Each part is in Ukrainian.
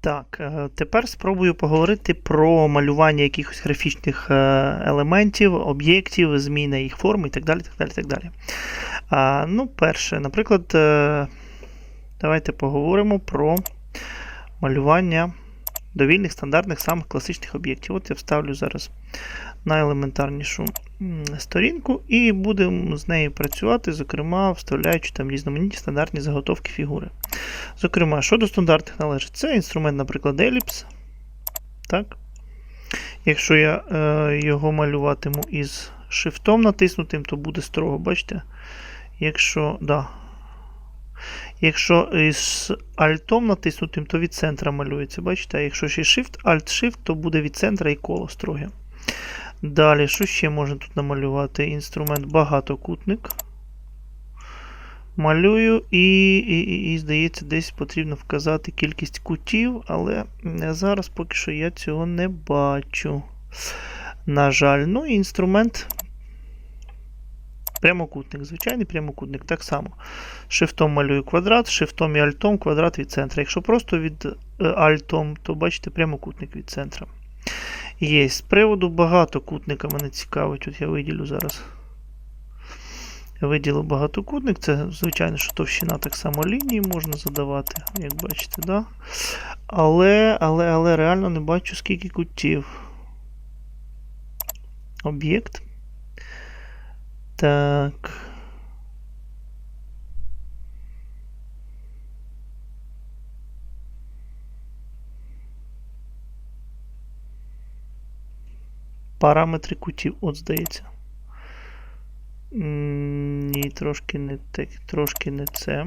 Так, е, тепер спробую поговорити про малювання якихось графічних е, елементів, об'єктів, зміни їх форми і так далі. так далі, так далі. далі. ну, перше, наприклад, е, давайте поговоримо про малювання довільних стандартних самих класичних об'єктів. От я вставлю зараз на елементарнішу сторінку і будемо з нею працювати, зокрема, вставляючи там різноманітні стандартні заготовки фігури. Зокрема, що до стандартних належить? Це інструмент, наприклад, еліпс. Так? Якщо я е, його малюватиму із шифтом натиснутим, то буде строго, бачите? Якщо, да. Якщо із альтом натиснутим, то від центра малюється, бачите? А якщо ще Shift, Alt-Shift, то буде від центра і коло строге. Далі, що ще можна тут намалювати? Інструмент багатокутник. Малюю, і, і, і, і, здається, десь потрібно вказати кількість кутів, але зараз поки що я цього не бачу. На жаль, ну і інструмент прямокутник. Звичайний прямокутник. Так само. Шифтом малюю квадрат, шифтом і альтом квадрат від центра. Якщо просто від е, альтом, то бачите прямокутник від центра. Є. З приводу багатокутника мене цікавить. От я виділю зараз. Виділив багатокутник, це, звичайно, що товщина так само лінії можна задавати, як бачите, да? Але, але, але реально не бачу, скільки кутів. Об'єкт. Так. Параметри кутів, от здається. Ні, трошки не так, трошки не це.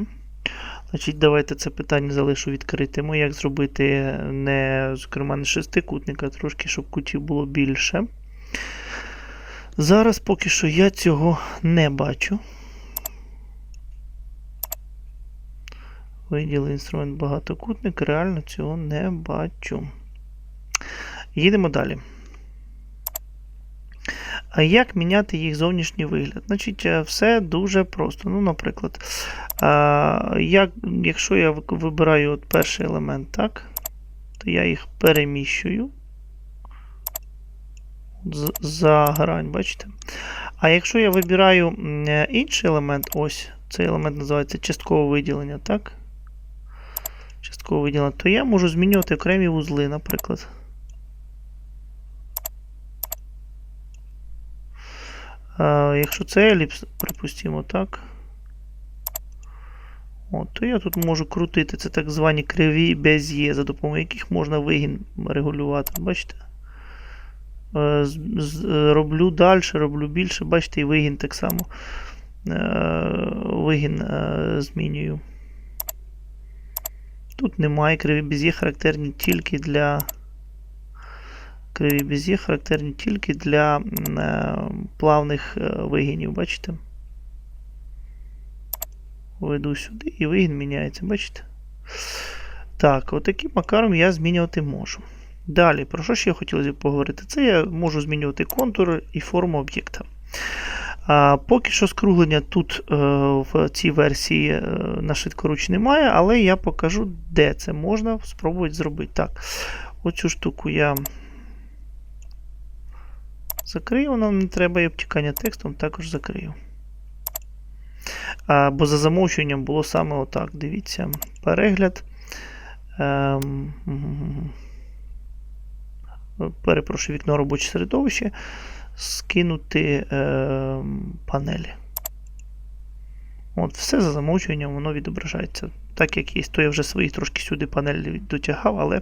Значить, давайте це питання залишу відкритим. Як зробити не, зокрема, не шестикутника, трошки, щоб кутів було більше. Зараз поки що я цього не бачу. Виділив інструмент багатокутник, реально цього не бачу. Їдемо далі. А як міняти їх зовнішній вигляд? Значить, е, все дуже просто. Ну, наприклад, як, якщо я вибираю от перший елемент, так, то я їх переміщую за грань, бачите? А якщо я вибираю е, інший елемент, ось цей елемент називається часткове виділення, так? Часткове виділення, то я можу змінювати окремі вузли, наприклад. А, якщо це еліпс, припустимо, так. От, то я тут можу крутити. Це так звані криві без'є, за допомогою яких можна вигін регулювати. Бачите? Е, е, роблю далі, роблю більше, бачите, і вигін так само. Е, Вигін змінюю. Тут немає криві без'є, характерні тільки для. Криві без'є характерні тільки для е, плавних е, вигінів, бачите? Веду сюди і вигін міняється, бачите? Так, отаким макаром я змінювати можу. Далі, про що ще я хотілося поговорити? Це я можу змінювати контур і форму об'єкта. А, Поки що скруглення тут е, в цій версії на швидкоруч немає, але я покажу, де це можна спробувати зробити. Так, оцю штуку я закрию, вона не треба і обтікання текстом також закрию. А, бо за замовчуванням було саме отак. Дивіться, перегляд. Ем, перепрошую, вікно робоче середовище. Скинути ем, панелі. От, все за замовчуванням воно відображається. Так як є, то я вже свої трошки сюди панелі дотягав, але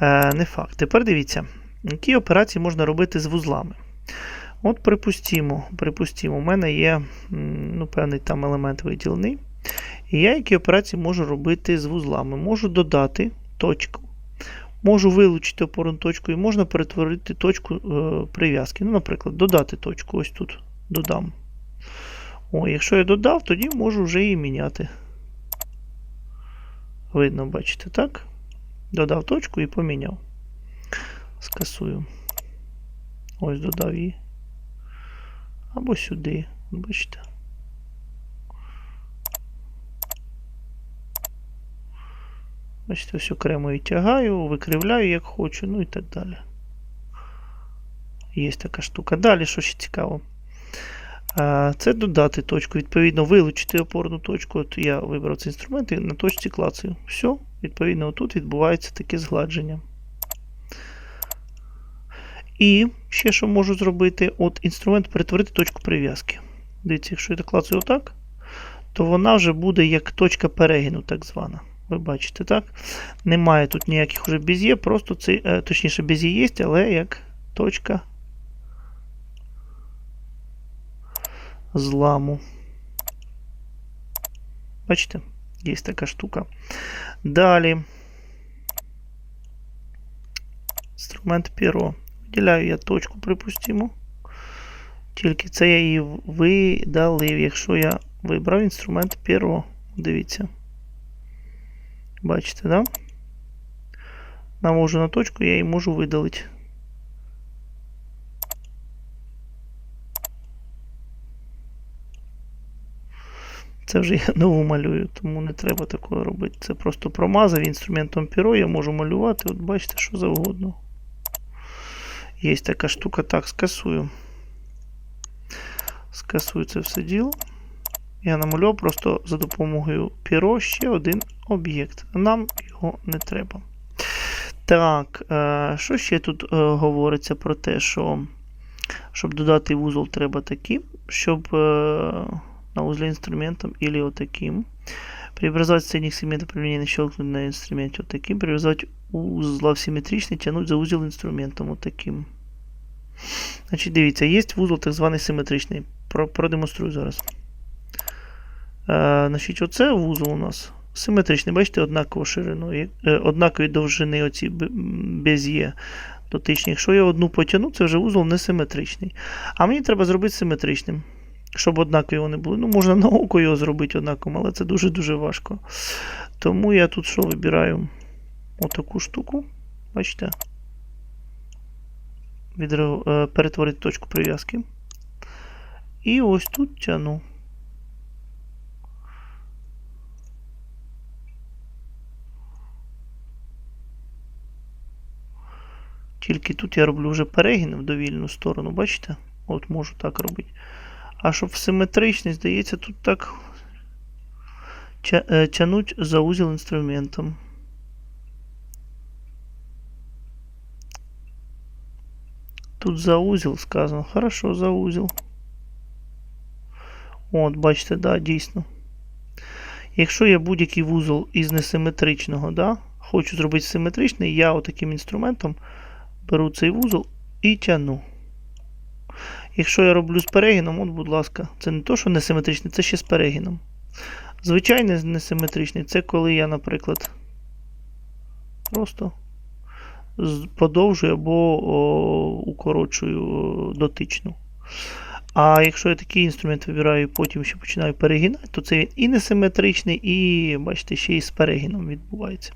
е, не факт. Тепер дивіться, які операції можна робити з вузлами. От, припустімо, припустімо, у мене є ну, певний там елемент виділений. І я які операції можу робити з вузлами. Можу додати точку, можу вилучити опорну точку і можна перетворити точку е, прив'язки. Ну, наприклад, додати точку. Ось тут додам. О, якщо я додав, тоді можу вже її міняти. Видно, бачите, так? Додав точку і поміняв. Скасую. Ось додав її. Або сюди. Бачите? Бачите, ось окремо і тягаю, викривляю, як хочу, ну і так далі. Є така штука. Далі, що ще цікаво. Це додати точку. Відповідно, вилучити опорну точку. От я вибрав цей інструмент і на точці клацаю. Все, відповідно, отут відбувається таке згладження. І ще що можу зробити, от інструмент перетворити точку прив'язки. Дивіться, якщо я так клацаю отак, то вона вже буде як точка перегину, так звана. Ви бачите, так? Немає тут ніяких уже без'є, просто цей, е, точніше, без'є є, але як точка зламу. Бачите? Є така штука. Далі. Інструмент перо. Виділяю я точку, припустимо. Тільки це я її видалив, якщо я вибрав інструмент перо. Дивіться. Бачите, да? Навожу на точку, я її можу видалити. Це вже я нову малюю, тому не треба такого робити. Це просто промазав інструментом перо, я можу малювати, от бачите, що завгодно. Є така штука, так, скасую. Скасую це все діло. Я намалював просто за допомогою перо ще один об'єкт. Нам його не треба. Так, е, що ще тут е, говориться про те, що щоб додати вузол, треба таким, щоб е, на узле инструментом или вот таким. Преобразовать средних сегментов применения щелкнуть на инструменте вот таким. Преобразовать узла в симметричный, тянуть за узел інструментом вот таким. Значить, дивіться, є вузол так званий симетричний. Про, продемонструю зараз. Е, значить, оце вузол у нас симетричний. Бачите, однаково ширину, е, однакові довжини оці без є дотичні. Якщо я одну потягну, це вже вузол несиметричний. А мені треба зробити симетричним. Щоб однакові вони були. Ну, можна на його зробити однаковим, але це дуже-дуже важко. Тому я тут що вибираю? Отаку штуку. Бачите? Відре- е, Перетворити точку прив'язки. І ось тут тяну. Тільки тут я роблю вже перегін в довільну сторону, бачите? От можу так робити. А щоб симетричний, здається, тут так е, тянуть за узел інструментом. Тут за узел сказано. Хорошо, за узел. От, бачите, да, дійсно. Якщо я будь-який вузол із несиметричного, да, хочу зробити симетричний, я отаким інструментом беру цей вузол і тяну. Якщо я роблю з перегином, от, будь ласка, це не то, що несиметричний, це ще з перегином. Звичайний несиметричний це коли я, наприклад, просто подовжую або о, укорочую дотичну. А якщо я такий інструмент вибираю і потім ще починаю перегинати, то це він і несиметричний, і, бачите, ще і з перегином відбувається.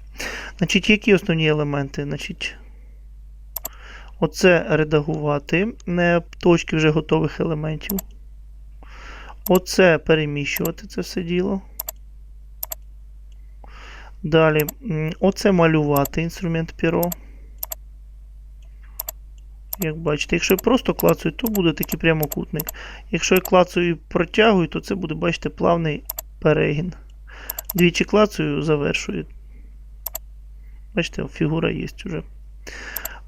Значить, які основні елементи? Значить, Оце редагувати точки вже готових елементів. Оце переміщувати це все діло. Далі, оце малювати інструмент перо. Як бачите, якщо я просто клацаю, то буде такий прямокутник. Якщо я клацаю і протягую, то це буде, бачите, плавний перегін. Двічі клацаю, завершую. Бачите, фігура є вже.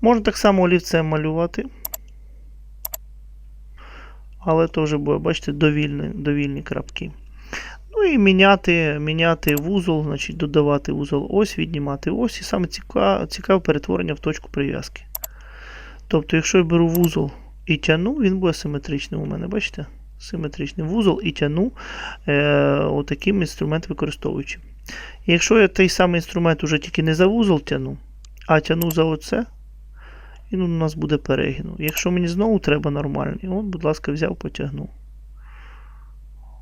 Можна так само олівцем малювати. Але то вже буде, бачите, довільні, довільні крапки. Ну і міняти, міняти вузол, значить додавати вузол ось, віднімати ось. І саме цікаве, цікаве перетворення в точку прив'язки. Тобто, якщо я беру вузол і тяну, він буде симетричним у мене, бачите? Симетричний вузол і тяну е, отаким інструмент використовуючи. Якщо я той самий інструмент уже тільки не за вузол тяну, а тяну за оце, він у нас буде перегину. Якщо мені знову треба нормальний, от, будь ласка, взяв, потягнув.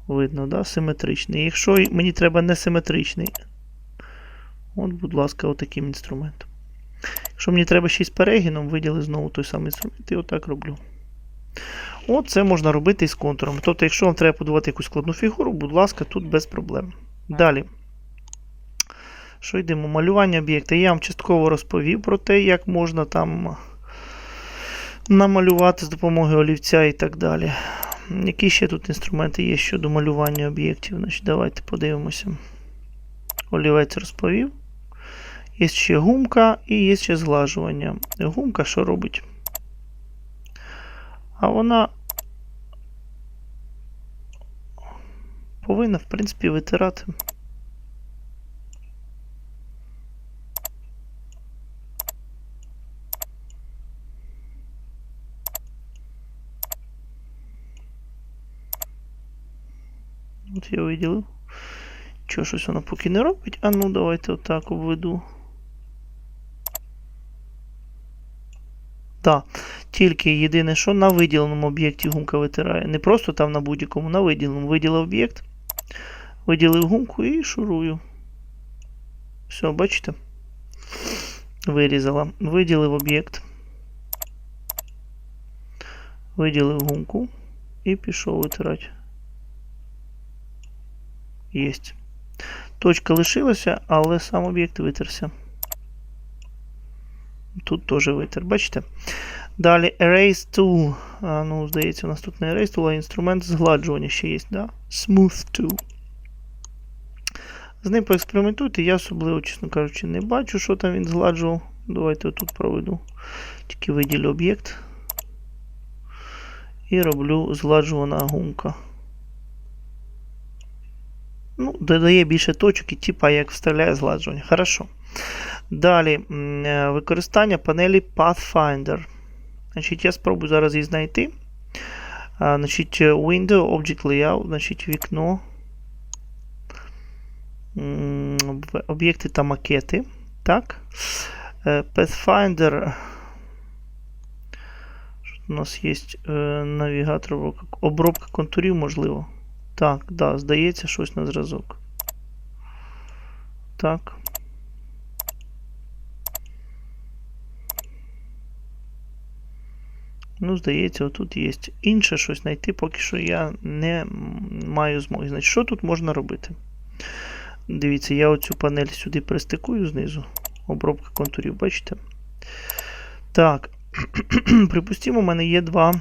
Видно, да? симетричний. Якщо мені треба несиметричний, от, будь ласка, отаким інструментом. Якщо мені треба ще з перегином, виділи знову той самий інструмент і отак роблю. От це можна робити і з контуром. Тобто, якщо вам треба подавати якусь складну фігуру, будь ласка, тут без проблем. Далі. Що йдемо? Малювання об'єкта. Я вам частково розповів про те, як можна там намалювати з допомогою олівця і так далі. Які ще тут інструменти є щодо малювання об'єктів? Значить, Давайте подивимося. Олівець розповів. Є ще гумка і є ще зглажування. Гумка що робить? А вона повинна, в принципі, витирати. От я виділив. Чого щось воно поки не робить? А ну давайте отак обведу. Так, тільки єдине, що на виділеному об'єкті гумка витирає. Не просто там на будь-якому, на виділеному. Виділив об'єкт, виділив гумку і шурую. Все, бачите? Вирізала. Виділив об'єкт. Виділив гумку і пішов витирати. Єсть. Точка лишилася, але сам об'єкт витерся. Тут теж витер, бачите? Далі Erase Tool. А, ну, здається, у нас тут не Erase Tool, а інструмент згладжування ще є, да? Smooth Tool. З ним поекспериментуйте, я особливо, чесно кажучи, не бачу, що там він згладжував. Давайте отут проведу. Тільки виділю об'єкт. І роблю згладжувана гумка. Ну, додає більше точок і типа як вставляє згладжування. Хорошо. Далі використання панелі Pathfinder. Значить, Я спробую зараз її знайти. Значить, Window, Object Layout, значить, вікно. Об'єкти та макети. Так. Е, Pathfinder. Що у нас є е, навігатор, обробка контурів, можливо. Так, да, здається, щось на зразок. Так. Ну, здається, отут є інше щось знайти, поки що я не маю змоги. Значить, що тут можна робити? Дивіться, я оцю панель сюди пристикую знизу. Обробка контурів, бачите? Так. Припустимо, у мене є два.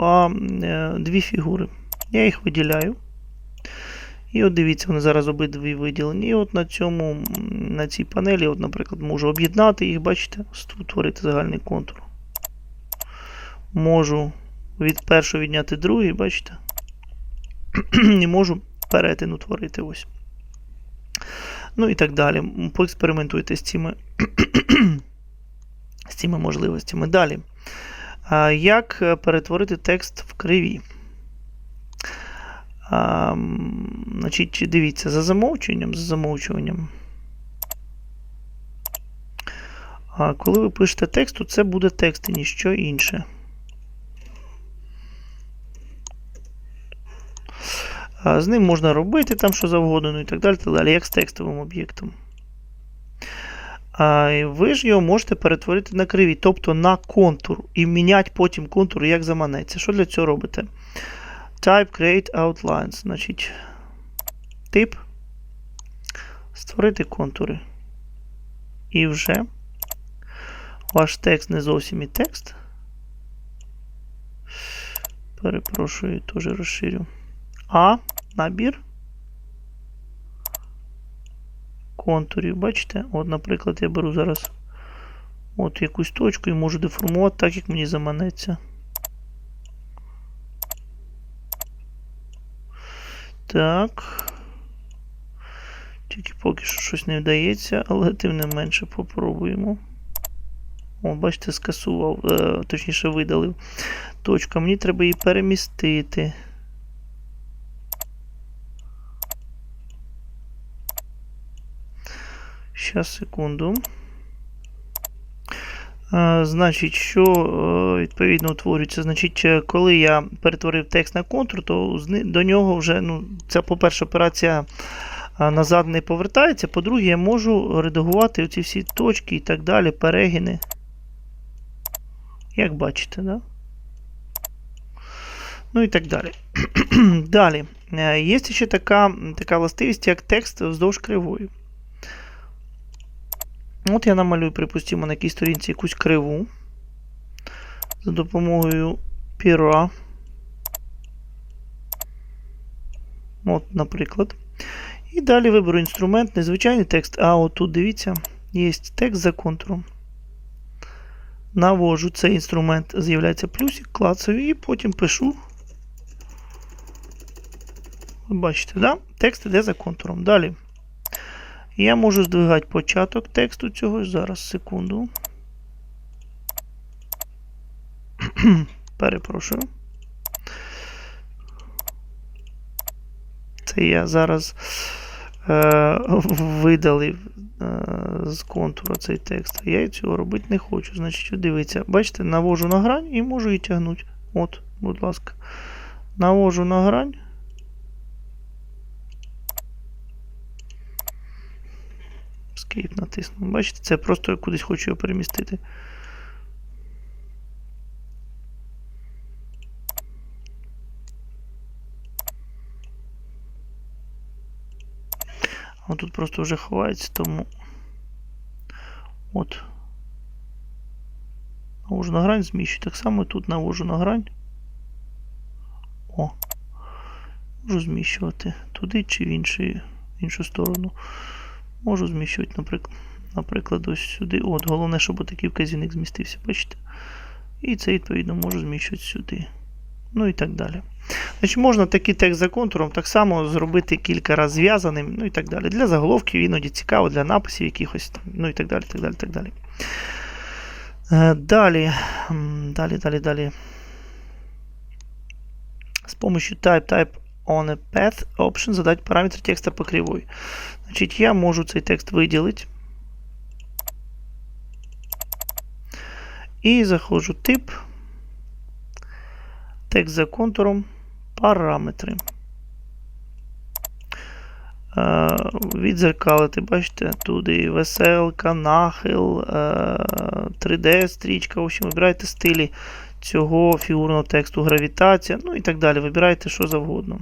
Два, е, Дві фігури. Я їх виділяю. І от дивіться, вони зараз обидві виділені. І от на цьому, на цій панелі, от, наприклад, можу об'єднати їх, бачите, створити загальний контур. Можу від першого відняти другий, бачите? І можу перетин утворити ось. Ну і так далі. Поекспериментуйте з цими, з цими можливостями. Далі. Як перетворити текст в криві? Значить, Дивіться, за замовчуванням, за замовчуванням. Коли ви пишете текст, то це буде текст і ніщо інше. З ним можна робити там що завгодно, ну і так далі, далі, як з текстовим об'єктом. Ви ж його можете перетворити на криві, тобто на контур, і міняти потім контур, як заманеться. Що для цього робите? Type Create Outlines. Значить, тип. Створити контури. І вже ваш текст не зовсім і текст. Перепрошую, теж розширю. А, набір. Контурів, бачите? От, наприклад, я беру зараз от якусь точку і можу деформувати так, як мені заманеться. Так. Тільки поки що щось не вдається, але тим не менше попробуємо. О, бачите, скасував, е, точніше видалив. Точка. Мені треба її перемістити. Щас, секунду. Значить, що е, відповідно утворюється? Значить, е, коли я перетворив текст на контур, то до нього вже, ну, ця, по-перше, операція назад не повертається. По-друге, я можу редагувати оці всі точки і так далі, перегини. Як бачите, да? Ну і так далі. далі. Е, Є ще така, така властивість, як текст вздовж кривої. От я намалюю, припустимо, на якійсь сторінці якусь криву за допомогою піра. От, наприклад. І далі виберу інструмент, незвичайний текст, а отут дивіться, є текст за контуром. Навожу цей інструмент, з'являється плюсик, клацаю і потім пишу. Ви бачите, да? текст іде за контуром. Далі. Я можу здвигати початок тексту цього зараз, секунду. Перепрошую. Це я зараз е, видалив е, з контура цей текст. Я цього робити не хочу. Значить, дивіться, бачите, навожу на грань і можу її тягнути. От, будь ласка. Навожу на грань. Escape натисну. Бачите, це просто я кудись хочу його перемістити. А тут просто вже ховається, тому. От. Навожу на грань, зміщу. Так само тут навожу на грань. О. Можу зміщувати туди чи в інший, в іншу сторону. Можу зміщувати, наприклад, наприклад, ось сюди. От, головне, щоб отакий вказівник змістився, бачите? І це, відповідно, можу зміщувати сюди. Ну і так далі. Значить, Можна такий текст за контуром так само зробити кілька разів зв'язаним, ну і так далі. Для заголовків іноді цікаво, для написів якихось там, ну і так далі. так далі, так далі. Е, Далі, далі, далі, далі. С помощью type type on a path option задать параметр текста по кривой. Значить, я можу цей текст виділити. І заходжу тип. Текст за контуром. Параметри. Е, Відзеркалити, бачите, туди веселка, нахил, е, 3D-стрічка. В общем, вибирайте стилі цього фігурного тексту, гравітація, ну і так далі. Вибирайте що завгодно.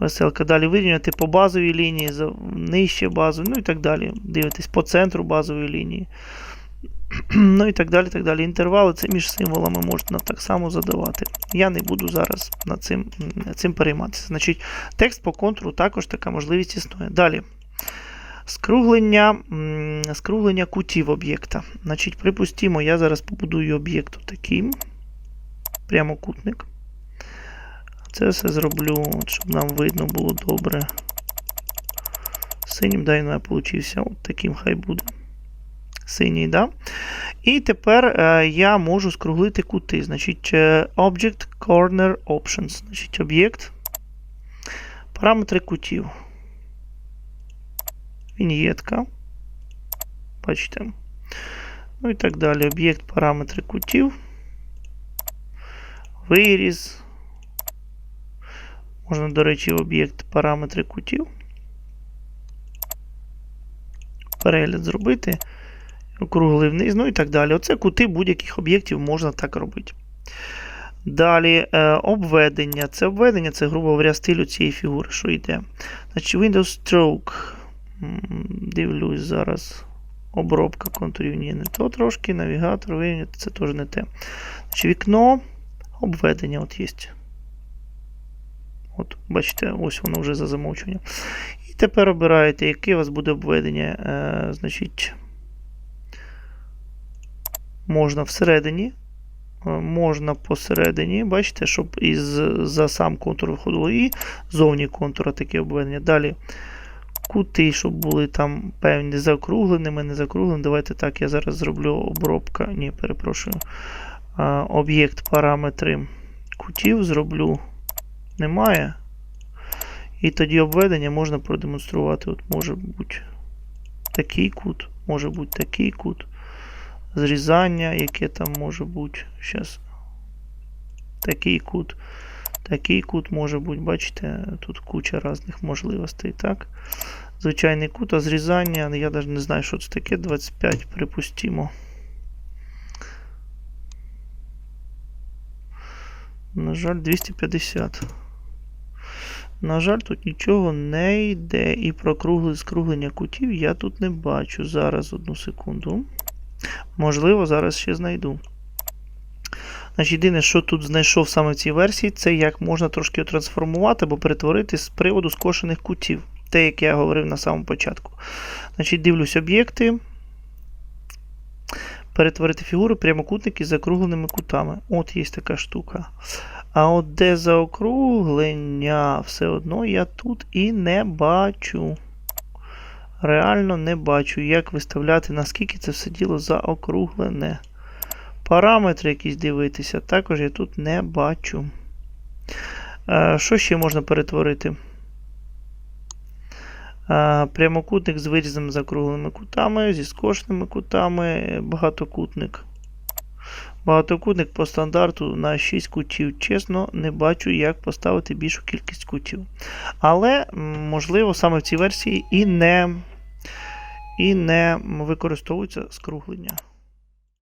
Веселка. Далі вирівняти по базовій лінії, нижче базової, ну і так далі. Дивитесь по центру базової лінії. Ну і так далі. так далі. Інтервали це між символами можна так само задавати. Я не буду зараз над цим, м, цим перейматися. Значить, текст по контуру також така можливість існує. Далі. Скруглення, скруглення кутів об'єкта. Значить, припустімо, я зараз побудую об'єкт таким. Прямокутник. Це все зроблю, щоб нам видно було добре. Синім, дай не получився. От таким хай буде. Синій, да? І тепер е, я можу скруглити кути. Значить, е, Object Corner Options. Значить, об'єкт. Параметри кутів. Віньєтка. Бачите. Ну і так далі. Об'єкт параметри кутів. Виріз. Можна, до речі, в об'єкт параметри кутів. Перегляд зробити. Округлий вниз, ну і так далі. Оце кути будь-яких об'єктів можна так робити. Далі е, обведення. Це обведення, це, грубо говоря, стилю цієї фігури, що йде. Значить, Windows Stroke. Дивлюсь зараз. Обробка контурів. Ні, не то трошки. Навігатор, вирівняти, це теж не те. Значить, вікно, обведення от є. От, бачите, ось воно вже за замовчуванням. І тепер обираєте, яке у вас буде обведення. Е, значить, можна всередині. е, Можна посередині, бачите, щоб із, за сам контур виходило, і зовні контура таке обведення. Далі кути, щоб були там певні закругленими, не закругленими. Давайте так, я зараз зроблю обробка. Ні, перепрошую. А, Об'єкт параметри кутів зроблю. Немає. І тоді обведення можна продемонструвати. От може бути такий кут, може бути такий кут. Зрізання, яке там може бути. Зараз. Такий кут. Такий кут може бути, бачите, тут куча різних можливостей. так. Звичайний кут, а зрізання, я навіть не знаю, що це таке. 25, припустимо. На жаль, 250. На жаль, тут нічого не йде. І про кругле скруглення кутів я тут не бачу. Зараз одну секунду. Можливо, зараз ще знайду. Значить, єдине, що тут знайшов саме в цій версії, це як можна трошки трансформувати або перетворити з приводу скошених кутів. Те, як я говорив на самому початку. Значить, дивлюсь об'єкти. Перетворити фігури прямокутники з закругленими кутами. От є така штука. А от де заокруглення, все одно я тут і не бачу. Реально не бачу, як виставляти, наскільки це все діло заокруглене. Параметри якісь дивитися, також я тут не бачу. Е, Що ще можна перетворити? Прямокутник з вирізом закругленими кутами, зі скошними кутами, багатокутник. Багатокутник по стандарту на 6 кутів. Чесно, не бачу, як поставити більшу кількість кутів. Але, можливо, саме в цій версії і не, і не використовується скруглення.